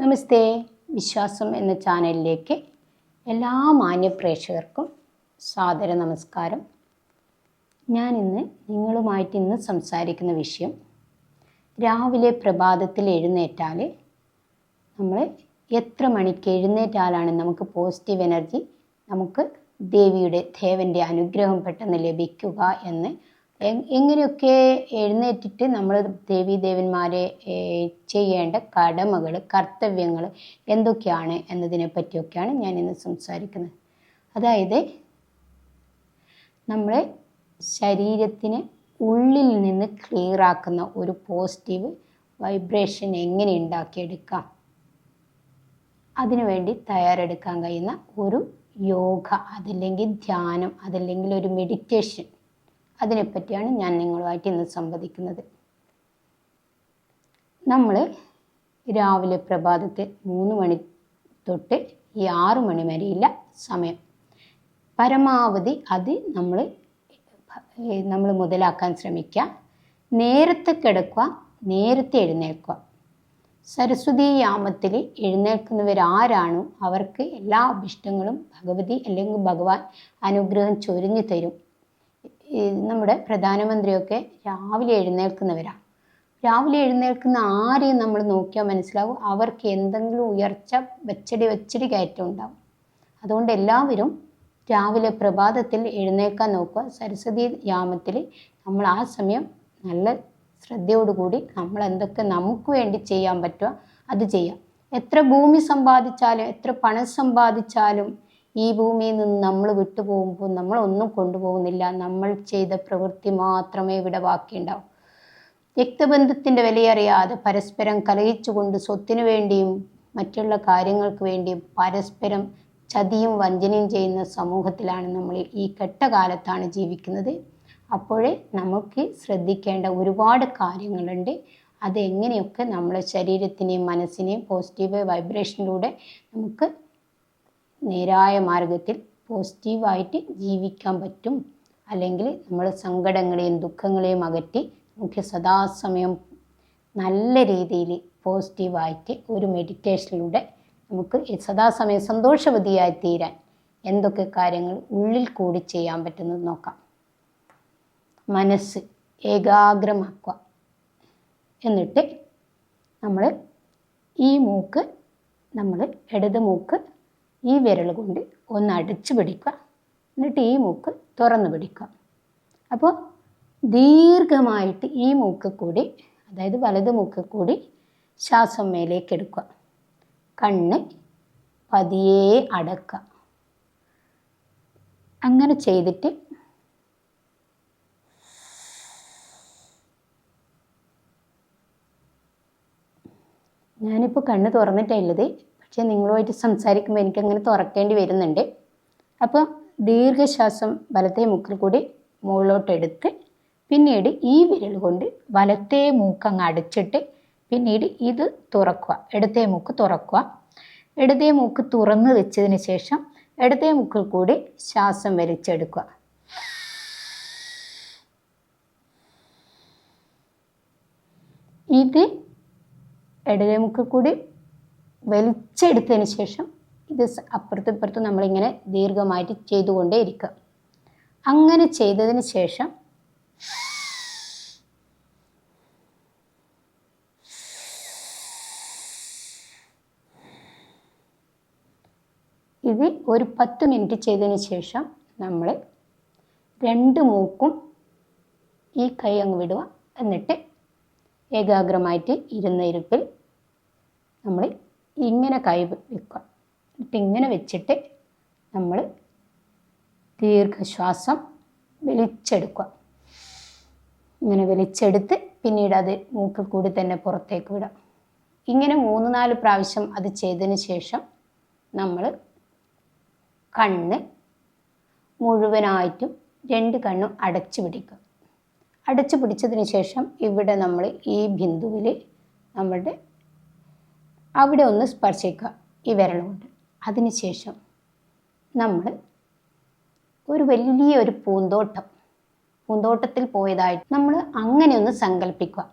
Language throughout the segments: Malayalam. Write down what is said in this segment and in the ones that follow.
നമസ്തേ. വിശ്വാസം എന്ന ചാനലിലേക്ക് എല്ലാ മാന്യപ്രേക്ഷകർക്കും സാദര നമസ്കാരം. ഞാൻ ഇന്ന് നിങ്ങളുമായിട്ട് ഇന്ന് സംസാരിക്കുന്ന വിഷയം രാവിലെ പ്രഭാതത്തിൽ എഴുന്നേറ്റാൽ നമ്മൾ എത്ര മണിക്ക് എഴുന്നേറ്റാലാണ് നമുക്ക് പോസിറ്റീവ് എനർജി നമുക്ക് ദേവിയുടെ ദേവന്റെ അനുഗ്രഹം പെട്ടെന്ന് ലഭിക്കുക എന്ന് എങ്ങനെയൊക്കെ എഴുന്നേറ്റിട്ട് നമ്മൾ ദേവി ദേവന്മാരെ ചെയ്യേണ്ട കടമകൾ കർത്തവ്യങ്ങൾ എന്തൊക്കെയാണ് എന്നതിനെ പറ്റിയൊക്കെയാണ് ഞാൻ ഇന്ന് സംസാരിക്കുന്നത്. അതായത് നമ്മളെ ശരീരത്തിന് ഉള്ളിൽ നിന്ന് ക്ലിയർ ആക്കുന്ന ഒരു പോസിറ്റീവ് വൈബ്രേഷൻ എങ്ങനെ ഉണ്ടാക്കിയെടുക്കാം? അതിനുവേണ്ടി തയ്യാറെടുക്കാൻ കഴിയുന്ന ഒരു യോഗ അതല്ലെങ്കിൽ ധ്യാനം അതല്ലെങ്കിൽ ഒരു മെഡിറ്റേഷൻ അതിനെപ്പറ്റിയാണ് ഞാൻ നിങ്ങളുമായിട്ട് ഇന്ന് സംവദിക്കുന്നത്. നമ്മൾ രാവിലെ പ്രഭാതത്തെ മൂന്ന് മണി തൊട്ട് ഈ ആറ് മണി വരെയില്ല സമയം. പരമാവധി അത് നമ്മൾ നമ്മൾ മുതലാക്കാൻ ശ്രമിക്കുക. നേരത്തെ കിടക്കുക നേരത്തെ എഴുന്നേൽക്കുക. സരസ്വതി യാമത്തിൽ എഴുന്നേൽക്കുന്നവരാരാണോ അവർക്ക് എല്ലാ അഭിഷ്ടങ്ങളും ഭഗവതി അല്ലെങ്കിൽ ഭഗവാൻ അനുഗ്രഹം ചൊരിഞ്ഞു തരും. നമ്മുടെ പ്രധാനമന്ത്രിയൊക്കെ രാവിലെ എഴുന്നേൽക്കുന്നവരാണ് രാവിലെ എഴുന്നേൽക്കുന്ന ആരെയും നമ്മൾ നോക്കിയാൽ മനസ്സിലാവും അവർക്ക് എന്തെങ്കിലും ഉയർച്ച വെച്ചടി വെച്ചടി കയറ്റം ഉണ്ടാവും. അതുകൊണ്ട് എല്ലാവരും രാവിലെ പ്രഭാതത്തിൽ എഴുന്നേൽക്കാൻ നോക്കുക. സരസ്വതി യാമത്തിൽ നമ്മൾ ആ സമയം നല്ല ശ്രദ്ധയോടുകൂടി നമ്മൾ എന്തൊക്കെ നമുക്ക് വേണ്ടി ചെയ്യാൻ പറ്റുക അത് ചെയ്യാം. എത്ര ഭൂമി സമ്പാദിച്ചാലും എത്ര പണം സമ്പാദിച്ചാലും ഈ ഭൂമിയിൽ നിന്ന് നമ്മൾ വിട്ടുപോകുമ്പോൾ നമ്മളൊന്നും കൊണ്ടുപോകുന്നില്ല. നമ്മൾ ചെയ്ത പ്രവൃത്തി മാത്രമേ ഇവിടെ ബാക്കിയുണ്ടാവും. രക്തബന്ധത്തിന്റെ വിലയറിയാതെ പരസ്പരം കലഹിച്ചുകൊണ്ട് സ്വത്തിനു വേണ്ടിയും മറ്റുള്ള കാര്യങ്ങൾക്ക് വേണ്ടിയും പരസ്പരം ചതിയും വഞ്ചനയും ചെയ്യുന്ന സമൂഹത്തിലാണ് നമ്മൾ ഈ കെട്ടകാലത്താണ് ജീവിക്കുന്നത്. അപ്പോഴേ നമുക്ക് ശ്രദ്ധിക്കേണ്ട ഒരുപാട് കാര്യങ്ങളുണ്ട്. അതെങ്ങനെയൊക്കെ നമ്മളെ ശരീരത്തിനെയും മനസ്സിനെയും പോസിറ്റീവ് വൈബ്രേഷനിലൂടെ നമുക്ക് നേരായ മാർഗത്തിൽ പോസിറ്റീവായിട്ട് ജീവിക്കാൻ പറ്റും. അല്ലെങ്കിൽ നമ്മുടെ സങ്കടങ്ങളെയും ദുഃഖങ്ങളെയും അകറ്റി നമുക്ക് സദാസമയം നല്ല രീതിയിൽ പോസിറ്റീവായിട്ട് ഒരു മെഡിറ്റേഷനിലൂടെ നമുക്ക് സദാസമയം സന്തോഷവതിയായി തീരാൻ എന്തൊക്കെ കാര്യങ്ങൾ ഉള്ളിൽ കൂടി ചെയ്യാൻ പറ്റുന്നത് നോക്കാം. മനസ്സ് ഏകാഗ്രമാക്കുക. എന്നിട്ട് നമ്മൾ ഈ മൂക്ക് നമ്മൾ ഇടത് മൂക്ക് ഈ വിരൽ കൊണ്ട് ഒന്ന് അടിച്ചു പിടിക്കുക. എന്നിട്ട് ഈ മൂക്ക് തുറന്ന് പിടിക്കുക. അപ്പോൾ ദീർഘമായിട്ട് ഈ മൂക്ക് കൂടി അതായത് വലത് മൂക്ക് കൂടി ശ്വാസം മേലേക്ക് എടുക്കുക. കണ്ണ് പതിയെ അടക്കുക. അങ്ങനെ ചെയ്തിട്ട് ഞാനിപ്പോൾ കണ്ണ് തുറന്നിട്ടേ ഉള്ളത് പക്ഷേ നിങ്ങളുമായിട്ട് സംസാരിക്കുമ്പോൾ എനിക്കങ്ങനെ തുറക്കേണ്ടി വരുന്നുണ്ട്. അപ്പോൾ ദീർഘശ്വാസം വലത്തെ മൂക്കിൽ കൂടി മുകളിലോട്ട് എടുത്ത് പിന്നീട് ഈ വിരൽ കൊണ്ട് വലത്തെ മൂക്ക് അങ്ങ് അടച്ചിട്ട് പിന്നീട് ഇത് തുറക്കുക. ഇടത്തെ മൂക്ക് തുറക്കുക. ഇടത്തെ മൂക്ക് തുറന്ന് വെച്ചതിന് ശേഷം ഇടത്തെ മൂക്കിൽ കൂടി ശ്വാസം വലിച്ചെടുക്കുക. ഇത് ഇടതുമുക്കിൽ കൂടി വലിച്ചെടുത്തതിന് ശേഷം ഇത് അപ്പുറത്തും ഇപ്പുറത്തും നമ്മളിങ്ങനെ ദീർഘമായിട്ട് ചെയ്തുകൊണ്ടേ ഇരിക്കുക അങ്ങനെ ചെയ്തതിന് ശേഷം ഇത് ഒരു പത്ത് മിനിറ്റ് ചെയ്തതിന് ശേഷം നമ്മൾ രണ്ട് മൂക്കും ഈ കൈ അങ്ങ് വിടുക. എന്നിട്ട് ഏകാഗ്രമായിട്ട് ഇരുന്ന ഇരിപ്പിൽ നമ്മൾ ഇങ്ങനെ കൈ വെക്കുക. എന്നിട്ട് ഇങ്ങനെ വെച്ചിട്ട് നമ്മൾ ദീർഘശ്വാസം വലിച്ചെടുക്കുക. ഇങ്ങനെ വലിച്ചെടുത്ത് പിന്നീട് അത് മൂക്കിൽ കൂടി തന്നെ പുറത്തേക്ക് വിടാം. ഇങ്ങനെ മൂന്ന് നാല് പ്രാവശ്യം അത് ചെയ്തതിന് ശേഷം നമ്മൾ കണ്ണ് മുഴുവനായിട്ടും രണ്ട് കണ്ണും അടച്ചു പിടിക്കുക. അടച്ചു പിടിച്ചതിന് ശേഷം ഇവിടെ നമ്മൾ ഈ ബിന്ദുവിൽ നമ്മളുടെ അവിടെ ഒന്ന് സ്പർശിക്കുക. ഈ വിരൽ കൊണ്ട് അതിനുശേഷം നമ്മൾ ഒരു വലിയ ഒരു പൂന്തോട്ടം പൂന്തോട്ടത്തിൽ പോയതായിട്ട് നമ്മൾ അങ്ങനെ ഒന്ന് സങ്കല്പിക്കുക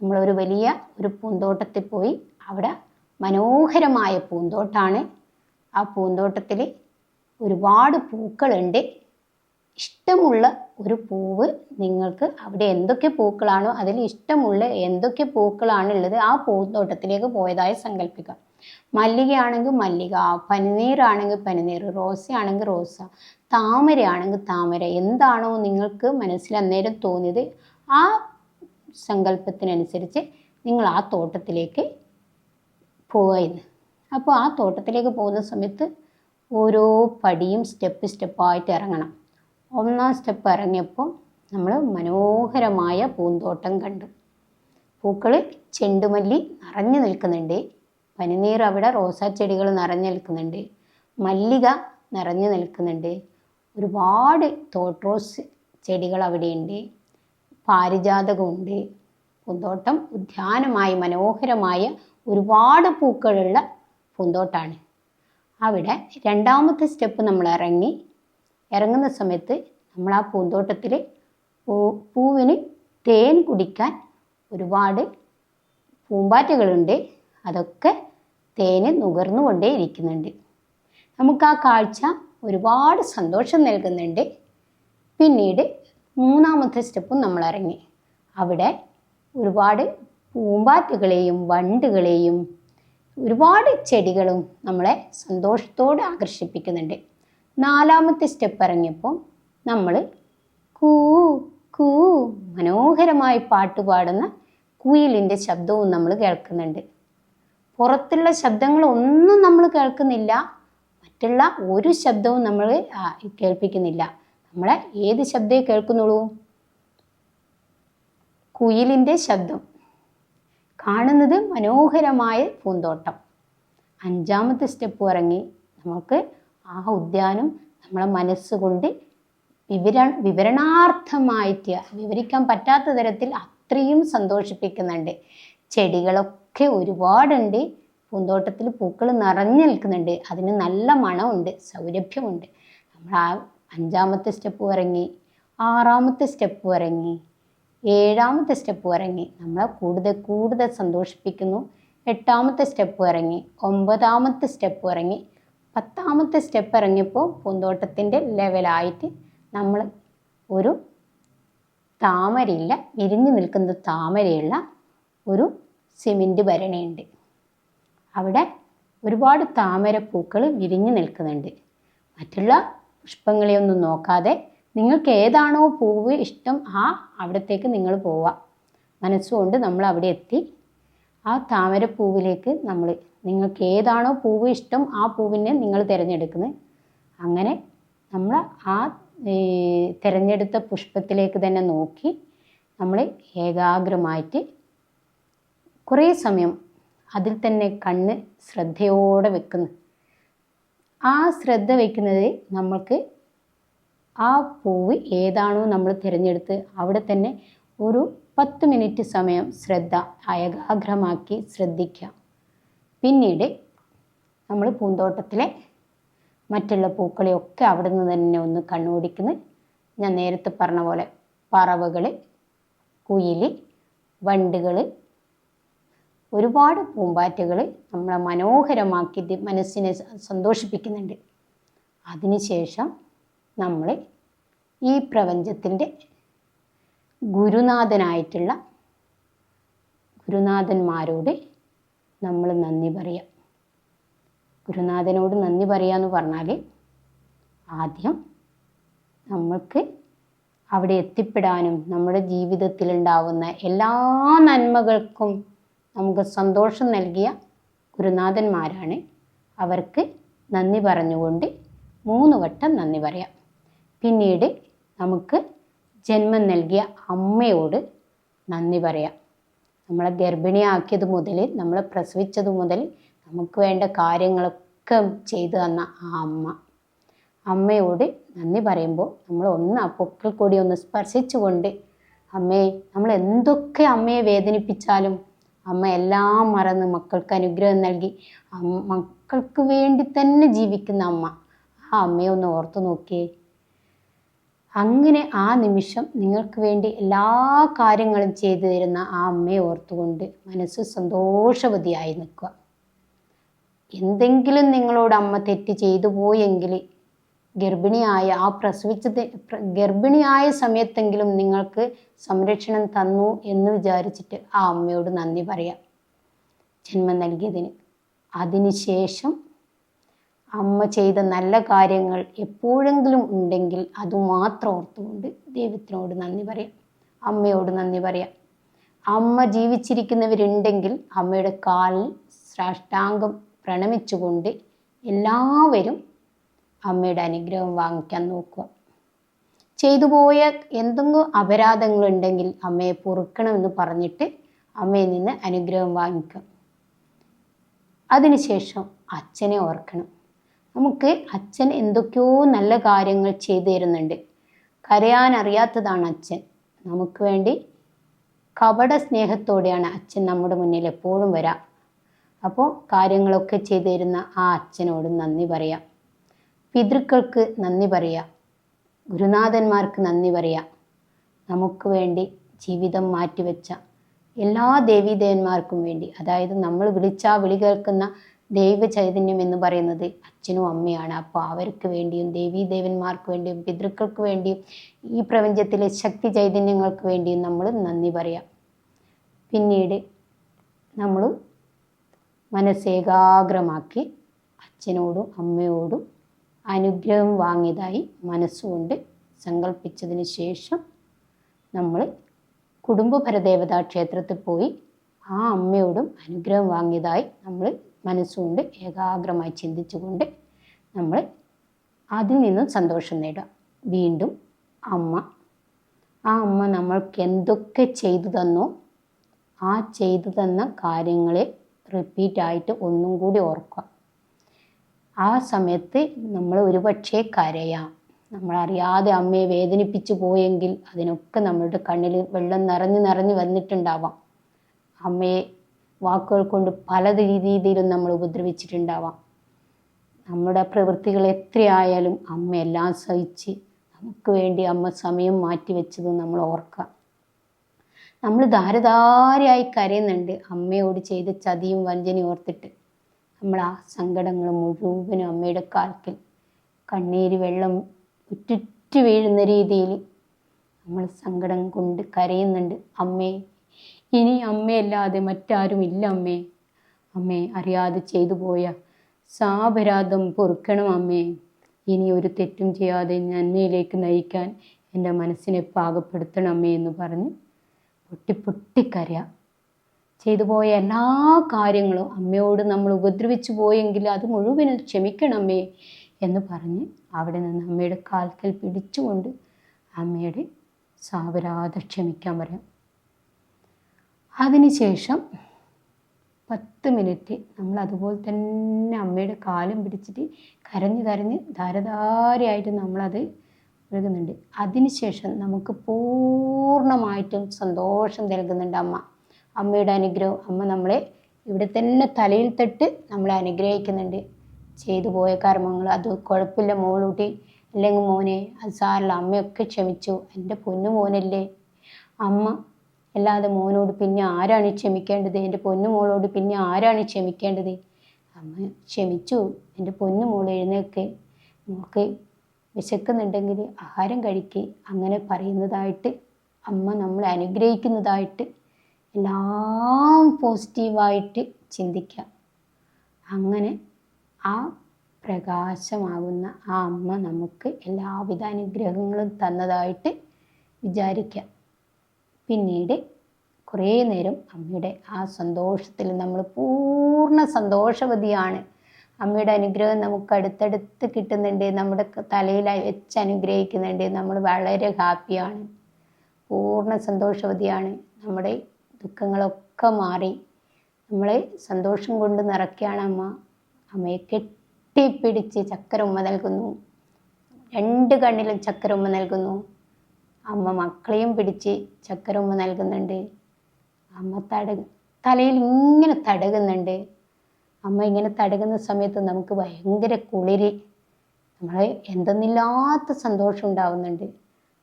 നമ്മളൊരു വലിയ ഒരു പൂന്തോട്ടത്തിൽ പോയി അവിടെ മനോഹരമായ പൂന്തോട്ടാണ്. ആ പൂന്തോട്ടത്തിൽ ഒരുപാട് പൂക്കളുണ്ട്. ഇഷ്ടമുള്ള ഒരു പൂവ് നിങ്ങൾക്ക് അവിടെ എന്തൊക്കെ പൂക്കളാണോ അതിൽ ഇഷ്ടമുള്ള എന്തൊക്കെ പൂക്കളാണ് ഉള്ളത് ആ പൂന്തോട്ടത്തിലേക്ക് പോയതായി സങ്കല്പിക്കാം മല്ലികയാണെങ്കിൽ മല്ലിക പനിനീറാണെങ്കിൽ പനിനീർ റോസയാണെങ്കിൽ റോസ താമരയാണെങ്കിൽ താമര എന്താണോ നിങ്ങൾക്ക് മനസ്സിൽ അന്നേരം തോന്നിയത് ആ സങ്കല്പത്തിനനുസരിച്ച് നിങ്ങൾ ആ തോട്ടത്തിലേക്ക് പോവുകയെന്ന് അപ്പോൾ ആ തോട്ടത്തിലേക്ക് പോകുന്ന സമയത്ത് ഓരോ പടിയും സ്റ്റെപ്പ് സ്റ്റെപ്പായിട്ട് ഇറങ്ങണം. ഒന്നാം സ്റ്റെപ്പ് ഇറങ്ങിയപ്പോൾ നമ്മൾ മനോഹരമായ പൂന്തോട്ടം കണ്ടു. പൂക്കൾ ചെണ്ടുമല്ലി നിറഞ്ഞു നിൽക്കുന്നുണ്ട്. പനിനീർ അവിടെ റോസാ ചെടികൾ നിറഞ്ഞു നിൽക്കുന്നുണ്ട്. മല്ലിക നിറഞ്ഞു നിൽക്കുന്നുണ്ട്. ഒരുപാട് തോട്ട് റോസ് ചെടികൾ അവിടെയുണ്ട്. പാരിജാതകമുണ്ട്. പൂന്തോട്ടം ഉദ്യാനമായി മനോഹരമായ ഒരുപാട് പൂക്കളുള്ള പൂന്തോട്ടമാണ് അവിടെ രണ്ടാമത്തെ സ്റ്റെപ്പ് നമ്മൾ ഇറങ്ങി. ഇറങ്ങുന്ന സമയത്ത് നമ്മൾ ആ പൂന്തോട്ടത്തിൽ പൂ പൂവിന് തേൻ കുടിക്കാൻ ഒരുപാട് പൂമ്പാറ്റകളുണ്ട്. അതൊക്കെ തേന് നുകർന്നുകൊണ്ടേ ഇരിക്കുന്നുണ്ട്. നമുക്ക് ആ കാഴ്ച ഒരുപാട് സന്തോഷം നൽകുന്നുണ്ട്. പിന്നീട് മൂന്നാമത്തെ സ്റ്റെപ്പും നമ്മൾ ഇറങ്ങി. അവിടെ ഒരുപാട് പൂമ്പാറ്റകളെയും വണ്ടുകളെയും ഒരുപാട് ചെടികളും നമ്മളെ സന്തോഷത്തോടെ ആകർഷിപ്പിക്കുന്നുണ്ട്. നാലാമത്തെ സ്റ്റെപ്പ് ഇറങ്ങിയപ്പോൾ നമ്മൾ കൂ കൂ മനോഹരമായി പാട്ട് പാടുന്ന കുയിലിന്റെ ശബ്ദവും നമ്മൾ കേൾക്കുന്നുണ്ട്. പുറത്തുള്ള ശബ്ദങ്ങളൊന്നും നമ്മൾ കേൾക്കുന്നില്ല. മറ്റുള്ള ഒരു ശബ്ദവും നമ്മൾ കേൾപ്പിക്കുന്നില്ല. നമ്മളെ ഏത് ശബ്ദമേ കേൾക്കുന്നുള്ളൂ? കുയിലിന്റെ ശബ്ദം. കാണുന്നത് മനോഹരമായ പൂന്തോട്ടം. അഞ്ചാമത്തെ സ്റ്റെപ്പ് ഇറങ്ങി. നമുക്ക് ആ ഉദ്യാനം നമ്മളെ മനസ്സുകൊണ്ട് വിവര വിവരണാർത്ഥമായിട്ട് വിവരിക്കാൻ പറ്റാത്ത തരത്തിൽ അത്രയും സന്തോഷിപ്പിക്കുന്നുണ്ട്. ചെടികളൊക്കെ ഒരുപാടുണ്ട്. പൂന്തോട്ടത്തിൽ പൂക്കൾ നിറഞ്ഞു നിൽക്കുന്നുണ്ട്. അതിന് നല്ല മണമുണ്ട്. സൗരഭ്യമുണ്ട്. നമ്മൾ ആ അഞ്ചാമത്തെ സ്റ്റെപ്പ് ഇറങ്ങി ആറാമത്തെ സ്റ്റെപ്പ് ഇറങ്ങി ഏഴാമത്തെ സ്റ്റെപ്പ് ഇറങ്ങി നമ്മളെ കൂടുതൽ കൂടുതൽ സന്തോഷിപ്പിക്കുന്നു. എട്ടാമത്തെ സ്റ്റെപ്പ് ഇറങ്ങി ഒമ്പതാമത്തെ സ്റ്റെപ്പ് ഇറങ്ങി പത്താമത്തെ സ്റ്റെപ്പ് ഇറങ്ങിയപ്പോൾ പൂന്തോട്ടത്തിന്റെ ലെവലായിട്ട് നമ്മൾ ഒരു താമരയില്ല വിരിഞ്ഞു നിൽക്കുന്ന താമരയുള്ള ഒരു സിമെന്റ് ഭരണിയുണ്ട്. അവിടെ ഒരുപാട് താമര പൂക്കൾ വിരിഞ്ഞു നിൽക്കുന്നുണ്ട്. മറ്റുള്ള പുഷ്പങ്ങളെയൊന്നും നോക്കാതെ നിങ്ങൾക്ക് ഏതാണോ പൂവ് ഇഷ്ടം ആ അവിടത്തേക്ക് നിങ്ങൾ പോവാം. മനസ്സുകൊണ്ട് നമ്മൾ അവിടെ എത്തി ആ താമരപ്പൂവിലേക്ക് നമ്മൾ നിങ്ങൾക്ക് ഏതാണോ പൂവ് ഇഷ്ടം ആ പൂവിനെ നിങ്ങൾ തിരഞ്ഞെടുക്കുന്നത്. അങ്ങനെ നമ്മൾ ആ തിരഞ്ഞെടുത്ത പുഷ്പത്തിലേക്ക് തന്നെ നോക്കി നമ്മൾ ഏകാഗ്രമായിട്ട് കുറേ സമയം അതിൽ തന്നെ കണ്ണ് ശ്രദ്ധയോടെ വെക്കുന്നു. ആ ശ്രദ്ധ വയ്ക്കുന്നത് നമ്മൾക്ക് ആ പൂവ് ഏതാണോ നമ്മൾ തിരഞ്ഞെടുത്ത് അവിടെ തന്നെ ഒരു പത്ത് മിനിറ്റ് സമയം ശ്രദ്ധ ഏകാഗ്രമാക്കി ശ്രദ്ധിക്കുക. പിന്നീട് നമ്മൾ പൂന്തോട്ടത്തിലെ മറ്റുള്ള പൂക്കളെയൊക്കെ അവിടെ നിന്ന് തന്നെ ഒന്ന് കണ്ണോടിക്കുന്നു ഞാൻ നേരത്തെ പറഞ്ഞ പോലെ പറവകൾ കുയിൽ വണ്ടുകൾ ഒരുപാട് പൂമ്പാറ്റകൾ നമ്മളെ മനോഹരമാക്കി മനസ്സിനെ സന്തോഷിപ്പിക്കുന്നുണ്ട്. അതിനുശേഷം നമ്മൾ ഈ പ്രപഞ്ചത്തിന്റെ ഗുരുനാഥനായിട്ടുള്ള ഗുരുനാഥന്മാരോട് നമ്മൾ നന്ദി പറയാം. ഗുരുനാഥനോട് നന്ദി പറയാന്ന് പറഞ്ഞാൽ ആദ്യം നമ്മൾക്ക് അവിടെ എത്തിപ്പെടാനും നമ്മുടെ ജീവിതത്തിൽ ജീവിതത്തിലുണ്ടാവുന്ന എല്ലാ നന്മകൾക്കും നമുക്ക് സന്തോഷം നൽകിയ ഗുരുനാഥന്മാരാണ്. അവർക്ക് നന്ദി പറഞ്ഞുകൊണ്ട് മൂന്ന് വട്ടം നന്ദി പറയാം. പിന്നീട് നമുക്ക് ജന്മം നൽകിയ അമ്മയോട് നന്ദി പറയാം. നമ്മളെ ഗർഭിണിയാക്കിയത് മുതൽ നമ്മളെ പ്രസവിച്ചത് മുതൽ നമുക്ക് വേണ്ട കാര്യങ്ങളൊക്കെ ചെയ്തു തന്ന ആ അമ്മ. അമ്മയോട് നന്ദി പറയുമ്പോൾ നമ്മൾ ഒന്ന് ആ പൊക്കിൽ കൂടി ഒന്ന് സ്പർശിച്ചുകൊണ്ട് അമ്മയെ നമ്മൾ എന്തൊക്കെ അമ്മയെ വേദനിപ്പിച്ചാലും അമ്മ എല്ലാം മറന്ന് മക്കൾക്ക് അനുഗ്രഹം നൽകി മക്കൾക്ക് വേണ്ടി തന്നെ ജീവിക്കുന്ന അമ്മ. ആ അമ്മയെ ഒന്ന് ഓർത്തു നോക്കിയേ. അങ്ങനെ ആ നിമിഷം നിങ്ങൾക്ക് വേണ്ടി എല്ലാ കാര്യങ്ങളും ചെയ്തു തരുന്ന ആ അമ്മയെ ഓർത്തുകൊണ്ട് മനസ്സ് സന്തോഷവതിയായി നിൽക്കുക. എന്തെങ്കിലും നിങ്ങളോട് അമ്മ തെറ്റ് ചെയ്തു പോയെങ്കിൽ ഗർഭിണിയായ ആ പ്രസവിച്ച ഗർഭിണിയായ സമയത്തെങ്കിലും നിങ്ങൾക്ക് സംരക്ഷണം തന്നു എന്ന് വിചാരിച്ചിട്ട് ആ അമ്മയോട് നന്ദി പറയാം. ജന്മം നൽകിയതിന്. അതിനുശേഷം അമ്മ ചെയ്ത നല്ല കാര്യങ്ങൾ എപ്പോഴെങ്കിലും ഉണ്ടെങ്കിൽ അതുമാത്രം ഓർത്തുകൊണ്ട് ദൈവത്തിനോട് നന്ദി പറയാം. അമ്മയോട് നന്ദി പറയാം. അമ്മ ജീവിച്ചിരിക്കുന്നവരുണ്ടെങ്കിൽ അമ്മയുടെ കാലിൽ സാഷ്ടാംഗം പ്രണമിച്ചുകൊണ്ട് എല്ലാവരും അമ്മയുടെ അനുഗ്രഹം വാങ്ങിക്കാൻ നോക്കുക. ചെയ്തു പോയ എന്തെങ്കിലും അപരാധങ്ങളുണ്ടെങ്കിൽ അമ്മയെ പൊറുക്കണമെന്ന് പറഞ്ഞിട്ട് അമ്മയിൽ നിന്ന് അനുഗ്രഹം വാങ്ങിക്കാം അതിനുശേഷം അച്ഛനെ ഓർക്കണം. നമുക്ക് അച്ഛൻ എന്തൊക്കെയോ നല്ല കാര്യങ്ങൾ ചെയ്തു തരുന്നുണ്ട്. കരയാൻ അറിയാത്തതാണ് അച്ഛൻ. നമുക്ക് വേണ്ടി കപട സ്നേഹത്തോടെയാണ് അച്ഛൻ നമ്മുടെ മുന്നിൽ എപ്പോഴും വരാം. അപ്പോൾ കാര്യങ്ങളൊക്കെ ചെയ്തു തരുന്ന ആ അച്ഛനോട് നന്ദി പറയാം. പിതൃക്കൾക്ക് നന്ദി പറയാം. ഗുരുനാഥന്മാർക്ക് നന്ദി പറയാം. നമുക്ക് വേണ്ടി ജീവിതം മാറ്റിവെച്ച എല്ലാ ദേവീദേവന്മാർക്കും വേണ്ടി. അതായത് നമ്മൾ വിളിച്ചാൽ വിളി കേൾക്കുന്ന ദൈവ ചൈതന്യം എന്ന് പറയുന്നത് അച്ഛനും അമ്മയാണ്. അപ്പോൾ അവർക്ക് വേണ്ടിയും ദേവീ ദേവന്മാർക്ക് വേണ്ടിയും പിതൃക്കൾക്ക് വേണ്ടിയും ഈ പ്രപഞ്ചത്തിലെ ശക്തി ചൈതന്യങ്ങൾക്ക് വേണ്ടിയും നമ്മൾ നന്ദി പറയാം. പിന്നീട് നമ്മൾ മനസ്സേകാഗ്രമാക്കി അച്ഛനോടും അമ്മയോടും അനുഗ്രഹം വാങ്ങിയതായി മനസ്സുകൊണ്ട് സങ്കല്പിച്ചതിന് ശേഷം നമ്മൾ കുടുംബഭരദേവതാ ക്ഷേത്രത്തിൽ പോയി ആ അമ്മയോടും അനുഗ്രഹം വാങ്ങിയതായി നമ്മൾ മനസ്സുകൊണ്ട് ഏകാഗ്രമായി ചിന്തിച്ചുകൊണ്ട് നമ്മൾ അതിൽ നിന്നും സന്തോഷം നേടുക. വീണ്ടും അമ്മ ആ അമ്മ നമ്മൾക്ക് എന്തൊക്കെ ചെയ്തു തന്നോ ആ ചെയ്തു തന്ന കാര്യങ്ങളെ റിപ്പീറ്റായിട്ട് ഒന്നും കൂടി ഓർക്കുക. ആ സമയത്ത് നമ്മൾ ഒരുപക്ഷെ കരയാം. നമ്മളറിയാതെ അമ്മയെ വേദനിപ്പിച്ചു പോയെങ്കിൽ അതിനൊക്കെ നമ്മളുടെ കണ്ണിൽ വെള്ളം നിറഞ്ഞു നിറഞ്ഞു വന്നിട്ടുണ്ടാവാം. അമ്മയെ വാക്കുകൾ കൊണ്ട് പല രീതിയിലും നമ്മൾ ഉപദ്രവിച്ചിട്ടുണ്ടാവാം. നമ്മുടെ പ്രവൃത്തികൾ എത്രയായാലും അമ്മ എല്ലാം സഹിച്ച് നമുക്ക് വേണ്ടി അമ്മ സമയം മാറ്റിവെച്ചത് നമ്മൾ ഓർക്കുക. നമ്മൾ ധാരധാരയായി കരയുന്നുണ്ട് അമ്മയോട് ചെയ്ത ചതിയും വഞ്ചനയും ഓർത്തിട്ട്. നമ്മൾ ആ സങ്കടങ്ങൾ മുഴുവനും അമ്മയുടെ കാൽക്കൽ കണ്ണീര് വെള്ളം ഉറ്റുറ്റു വീഴുന്ന രീതിയിൽ നമ്മൾ സങ്കടം കൊണ്ട് കരയുന്നുണ്ട്. അമ്മേ ഇനി അമ്മയല്ലാതെ മറ്റാരും ഇല്ല അമ്മേ. അമ്മേ അറിയാതെ ചെയ്തു പോയ സാപരാധം പൊറുക്കണം അമ്മേ. ഇനി ഒരു തെറ്റും ചെയ്യാതെ നന്മയിലേക്ക് നയിക്കാൻ എന്റെ മനസ്സിനെ പാകപ്പെടുത്തണം അമ്മേ എന്ന് പറഞ്ഞ് പൊട്ടി പൊട്ടിക്കരയ ചെയ്തു പോയ എല്ലാ കാര്യങ്ങളും അമ്മയോട് നമ്മൾ ഉപദ്രവിച്ചു പോയെങ്കിൽ അത് മുഴുവനും ക്ഷമിക്കണമേ എന്ന് പറഞ്ഞ് അവിടെ നിന്ന് അമ്മയുടെ കാൽക്കൽ പിടിച്ചുകൊണ്ട് അമ്മയുടെ സാവരാതെ ക്ഷമിക്കാൻ പറയാം. അതിനുശേഷം പത്ത് മിനിറ്റ് നമ്മൾ അതുപോലെ തന്നെ അമ്മയുടെ കാലും പിടിച്ചിട്ട് കരഞ്ഞ് കരഞ്ഞ് ധാരധാരയായിട്ട് നമ്മളത് ഒഴുകുന്നുണ്ട്. അതിനുശേഷം നമുക്ക് പൂർണമായിട്ടും സന്തോഷം നൽകുന്നുണ്ട് അമ്മ. അമ്മയുടെ അനുഗ്രഹം അമ്മ നമ്മളെ ഇവിടെ തന്നെ തലയിൽ തട്ട് നമ്മളെ അനുഗ്രഹിക്കുന്നുണ്ട്. ചെയ്തു പോയ കർമ്മങ്ങൾ അത് കുഴപ്പമില്ല മോളൂട്ടി. അല്ലെങ്കിൽ മോനെ അത് സാറില്ല അമ്മയൊക്കെ ക്ഷമിച്ചു. എന്റെ പൊന്നു മോനല്ലേ. അമ്മ അല്ലാതെ മോനോട് പിന്നെ ആരാണ് ക്ഷമിക്കേണ്ടത്? എന്റെ പൊന്നു മോളോട് പിന്നെ ആരാണ് ക്ഷമിക്കേണ്ടത്? അമ്മ ക്ഷമിച്ചു. എന്റെ പൊന്നു മോൾ എഴുന്നേക്ക് മോൾക്ക് വിശക്കുന്നുണ്ടെങ്കിൽ ആഹാരം കഴിക്ക്. അങ്ങനെ പറയുന്നതായിട്ട് അമ്മ നമ്മളെ അനുഗ്രഹിക്കുന്നതായിട്ട് എല്ലാം പോസിറ്റീവായിട്ട് ചിന്തിക്കാം. അങ്ങനെ ആ പ്രകാശമാകുന്ന ആ അമ്മ നമുക്ക് എല്ലാവിധ അനുഗ്രഹങ്ങളും തന്നതായിട്ട് വിചാരിക്കാം. പിന്നീട് കുറേ നേരം അമ്മയുടെ ആ സന്തോഷത്തിൽ നമ്മൾ പൂർണ സന്തോഷവതിയാണ്. അമ്മയുടെ അനുഗ്രഹം നമുക്ക് അടുത്തടുത്ത് കിട്ടുന്നുണ്ട് നമ്മുടെ തലയിൽ വെച്ച് അനുഗ്രഹിക്കുന്നുണ്ട്. നമ്മൾ വളരെ ഹാപ്പിയാണ്. പൂർണ സന്തോഷവതിയാണ്. നമ്മുടെ ദുഃഖങ്ങളൊക്കെ മാറി. നമ്മളെ സന്തോഷം കൊണ്ട് നിറയ്ക്കുകയാണ് അമ്മ. അമ്മയെ കെട്ടിപ്പിടിച്ച് ചക്കര ഉമ്മ നൽകുന്നു. രണ്ട് കണ്ണിലും ചക്കര ഉമ്മ നൽകുന്നു. അമ്മ മക്കളെയും പിടിച്ച് ചക്കരമ്മ നൽകുന്നുണ്ട്. അമ്മ തട തലയിൽ ഇങ്ങനെ തടകുന്നുണ്ട്. അമ്മ ഇങ്ങനെ തടകുന്ന സമയത്ത് നമുക്ക് ഭയങ്കര കുളിര് നമ്മളെ എന്തെന്നില്ലാത്ത സന്തോഷം ഉണ്ടാവുന്നുണ്ട്.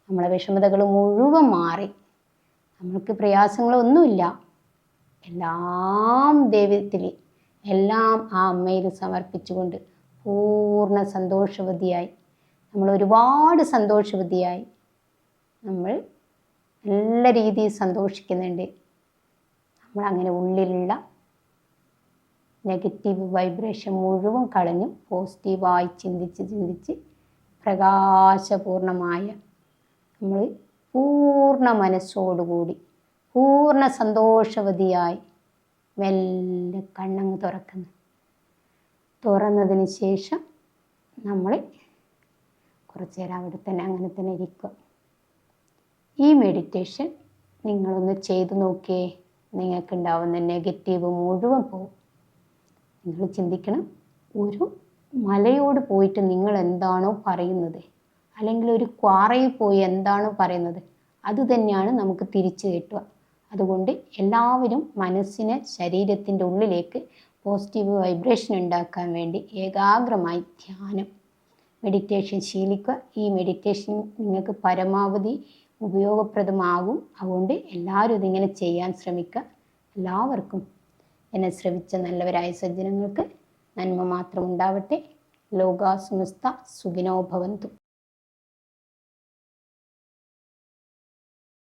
നമ്മളെ വിഷമതകൾ മുഴുവൻ മാറി. നമ്മൾക്ക് പ്രയാസങ്ങളൊന്നുമില്ല. എല്ലാം ദൈവത്തിൽ എല്ലാം ആ അമ്മയിൽ സമർപ്പിച്ചുകൊണ്ട് പൂർണ സന്തോഷവതിയായി. നമ്മൾ ഒരുപാട് സന്തോഷവതിയായി. നമ്മൾ നല്ല രീതിയിൽ സന്തോഷിക്കുന്നുണ്ട്. നമ്മൾ അങ്ങനെ ഉള്ളിലുള്ള നെഗറ്റീവ് വൈബ്രേഷൻ മുഴുവൻ കളഞ്ഞു പോസിറ്റീവായി ചിന്തിച്ച് ചിന്തിച്ച് പ്രകാശപൂർണമായ നമ്മൾ പൂർണ മനസ്സോടുകൂടി പൂർണ സന്തോഷവതിയായി മെല്ലെ കണ്ണങ്ങ് തുറക്കുന്നു. തുറന്നതിന് ശേഷം നമ്മൾ കുറച്ചു നേരം അവിടെ തന്നെ അങ്ങനെ തന്നെ ഇരിക്കുക. ഈ മെഡിറ്റേഷൻ നിങ്ങളൊന്ന് ചെയ്തു നോക്കിയേ. നിങ്ങൾക്കുണ്ടാവുന്ന നെഗറ്റീവ് മുഴുവൻ പോകും നിങ്ങൾ ചിന്തിക്കണം ഒരു മലയോട് പോയിട്ട് നിങ്ങൾ എന്താണോ പറയുന്നത്? അല്ലെങ്കിൽ ഒരു ക്വാറയിൽ പോയി എന്താണോ പറയുന്നത്? അത് തന്നെയാണ് നമുക്ക് തിരിച്ചു കിട്ടുക. അതുകൊണ്ട് എല്ലാവരും മനസ്സിനെ ശരീരത്തിന്റെ ഉള്ളിലേക്ക് പോസിറ്റീവ് വൈബ്രേഷൻ ഉണ്ടാക്കാൻ വേണ്ടി ഏകാഗ്രമായി ധ്യാനം മെഡിറ്റേഷൻ ശീലിക്കുക. ഈ മെഡിറ്റേഷൻ നിങ്ങൾക്ക് പരമാവധി ഉപയോഗപ്രദമാകും. അതുകൊണ്ട് എല്ലാവരും ഇതിങ്ങനെ ചെയ്യാൻ ശ്രമിക്കുക. എല്ലാവർക്കും എന്നെ ശ്രമിച്ച നല്ലവരായ സജ്ജനങ്ങൾക്ക് നന്മ മാത്രം ഉണ്ടാവട്ടെ. ലോകാസുമസ്ത സുഖിനോ ഭവന്തു.